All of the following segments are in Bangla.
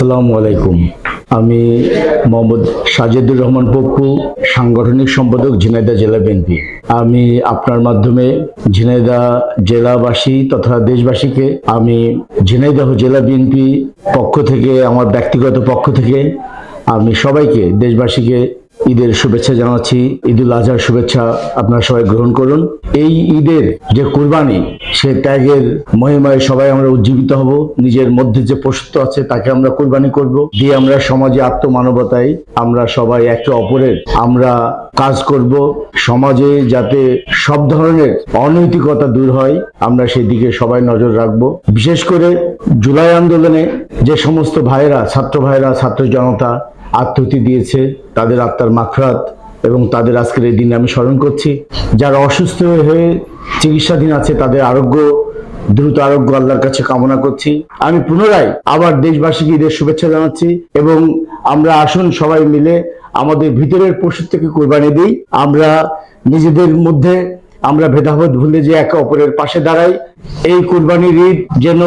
আসসালামু আলাইকুম। আমি মোহাম্মদ সাজেদুর রহমান পপ্পু, সাংগঠনিক সম্পাদক ঝিনাইদা জেলা বিএনপি আমি আপনার মাধ্যমে ঝিনাইদা জেলাবাসী তথা দেশবাসীকে আমি ঝিনাইদহ জেলা বিএনপি পক্ষ থেকে, আমার ব্যক্তিগত পক্ষ থেকে আমি সবাইকে, দেশবাসীকে ঈদের শুভেচ্ছা জানাচ্ছি। ঈদুল আজহার শুভেচ্ছা আপনারা সবাই গ্রহণ করুন। এই ঈদের যে কুরবানি, সে ত্যাগের মহিমায় সবাই আমরা উজ্জীবিত হব। নিজের মধ্যে যে পশুত্ব আছে, তাকে আমরা কুরবানি করব। দিয়ে আমরা সমাজে আত্মমানবতায় আমরা সবাই একে অপরের আমরা কাজ করব। সমাজে যাতে সব ধরনের অনৈতিকতা দূর হয়, আমরা সেই দিকে সবাই নজর রাখব। বিশেষ করে জুলাই আন্দোলনে যে সমস্ত ভাইয়েরা, ছাত্র ভাইয়েরা, ছাত্র জনতা আত্মহতি দিয়েছে, তাদের আত্মার মাখরাত এবং তাদের আজকের এই দিনে আমি স্মরণ করছি। যারা অসুস্থ হয়ে চিকিৎসাধীন আছে, তাদের আরোগ্য, দ্রুত আরোগ্য আল্লাহর কাছে কামনা করছি। আমি পুনরায় আবার দেশবাসীকে ঈদের শুভেচ্ছা জানাচ্ছি এবং আমরা আসুন সবাই মিলে আমাদের ভিতরের পশু থেকে কোরবানি দিই। আমরা নিজেদের মধ্যে আমরা ভেদাভেদ ভুলে যে একে অপরের পাশে দাঁড়াই এই কুরবানির ঈদ যেন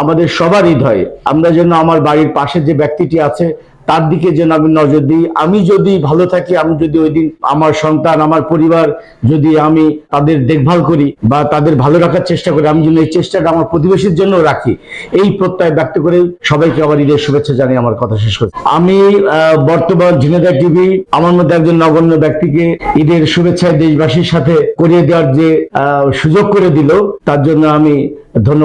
আমাদের সবার ঈদ হয়। আমরা যেন আমার বাড়ির পাশে যে ব্যক্তিটি আছে, তার দিকে যেন আমি নজর দিই। আমি যদি ভালো থাকি, আমি যদি ওই দিন আমার সন্তান, আমার পরিবার যদি আমি তাদের দেখভাল করি বা তাদের ভালো রাখার চেষ্টা করি, আমি যেন এই চেষ্টাটা আমার প্রতিবেশীর জন্য রাখি, এই প্রত্যয় ব্যক্ত করে সবাইকে আবার ঈদের শুভেচ্ছা জানিয়ে আমার কথা শেষ করছি। আমি বর্তমান ঝিনেদা টিভি, আমার মধ্যে একজন নগণ্য ব্যক্তিকে ঈদের শুভেচ্ছা দেশবাসীর সাথে করিয়ে দেওয়ার যে সুযোগ করে দিল, তার জন্য আমি ধন্যবাদ